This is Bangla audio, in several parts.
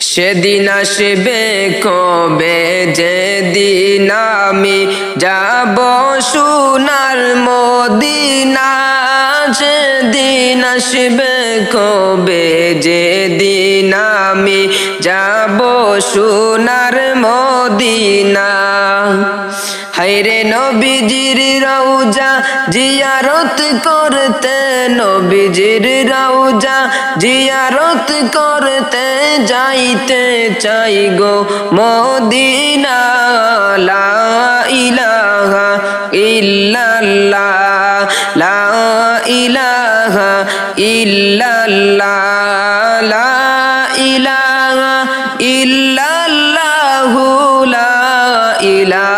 সেদিন আসবে কবে? যেদিন আমি যাব সোনার মদিনা, সেদিন আসবে কবে? যেদিন আমি যাব সোনার মদিনা। হাইরে নবীজির রৌজা জিয়ারত করতে নবীজির রৌজা জিয়ারত করতে যাইতে চাই গো মদিনা, লা ইলাহা ইল্লাল্লাহ, লা ইলাহা ইল্লাল্লাহ, লা ইলাহা ইল্লাল্লাহু, লা ইলাহা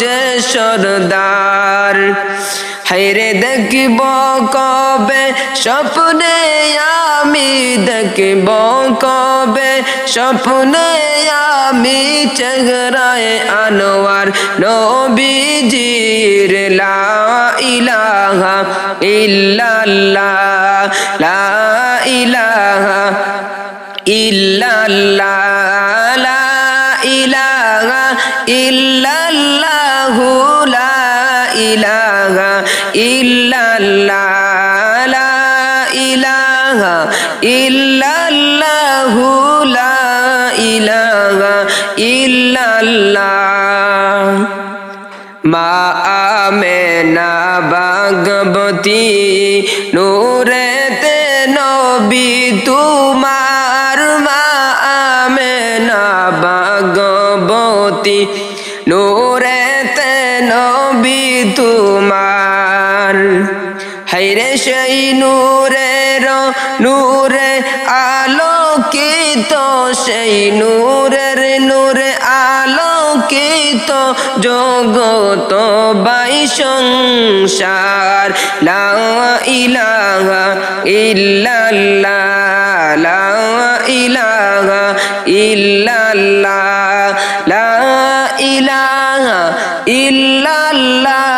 যে সরদার। হাইরে দেখিব কবে স্বপ্নে আমি দেখিব কবে স্বপ্নে আমি চেহরায় আনোয়ার নবীজির লা ইলাহা ইল্লাল্লাহ ইলাহা ইল্লাল্লাহ, লা ইলাহা ইল্লাল্লাহু। লা ইলাহা ইল্লাল্লাহ, লা ইলাহা ইল্লাল্লাহু লা ইলাহা ইল্লাল্লাহ। মা আমেনা ভাগবতী নূরেতে নবী তোমার মা আমেনা ভাগবতী। তোমার। হাইরে সেই নূরের, নূরে আলোকিত, সেই নূরের, নূরে আলোকিত জগত বাই সংসার। লা ইলাহা ইল্লাল্লাহ, লা ইলাহা ইল্লাল্লাহ, লা ইলাহা ইল্লাল্লাহ।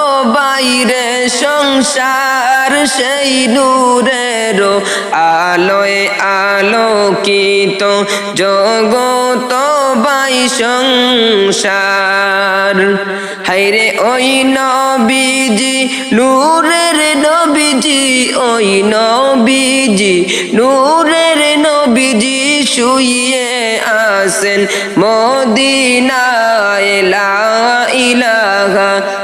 বাইরে সংসার, সেই নূরের আলোয় আলোকিত জগত বাই সংসার। হাইরে ওই নবীজি, নূরের নবীজি, ওই নবীজি, নূরের নবীজি শুয়ে আসেন মদিনায় লা ইলাহা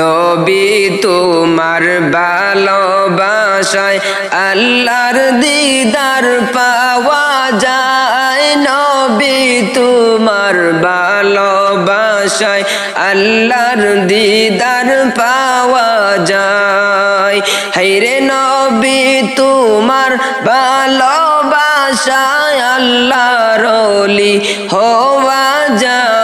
নবী তোমার ভালোবাসায় আল্লাহর দিদার পাওয়া যায়। নবী তোমার ভালোবাসায় আল্লাহর দিদার পাওয়া যায়। হাইরে নবী তোমার ভালোবাসায় আল্লাহর হওয়া যায়।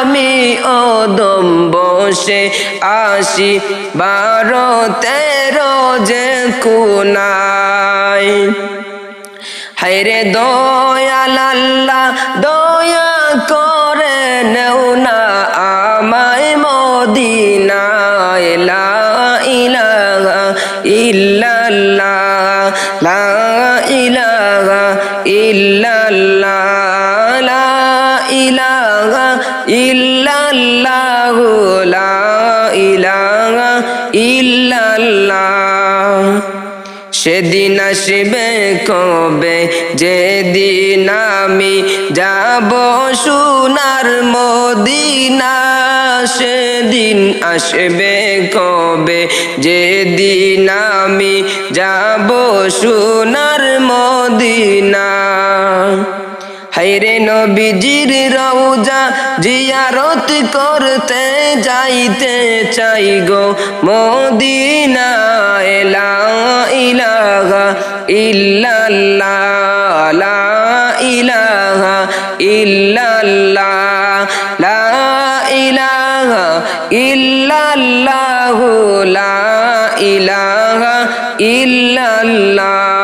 আমি অদম বসে আসি বারো, তেরো যে কুনায় হাইরে দয়াল আল্লাহ, দয়া করে নেও না আমায় মদিনায়। লা ইলাহা ইল্লাল্লাহ, লা ইলাহা ইল্লাল্লাহ। ইল্লাল্লাহ লা ইলাহা ইল্লাল্লাহ। সেদিন আসবে কবে? যেদিন আমি যাব সোনার মদিনা, সেদিন আসবে কবে? যেদিন আমি যাব সোনার মদিনা। হাইরে নবীজির রওজা, জিয়ারত করতে যাইতে চাই গো। মদিনা লা ইলাহা ইল্লাল্লাহ, লা ইলাহা ইল্লাল্লাহ, লা ইলাহা ইল্লাল্লাহ, লা ইলাহা ইল্লাল্লাহ।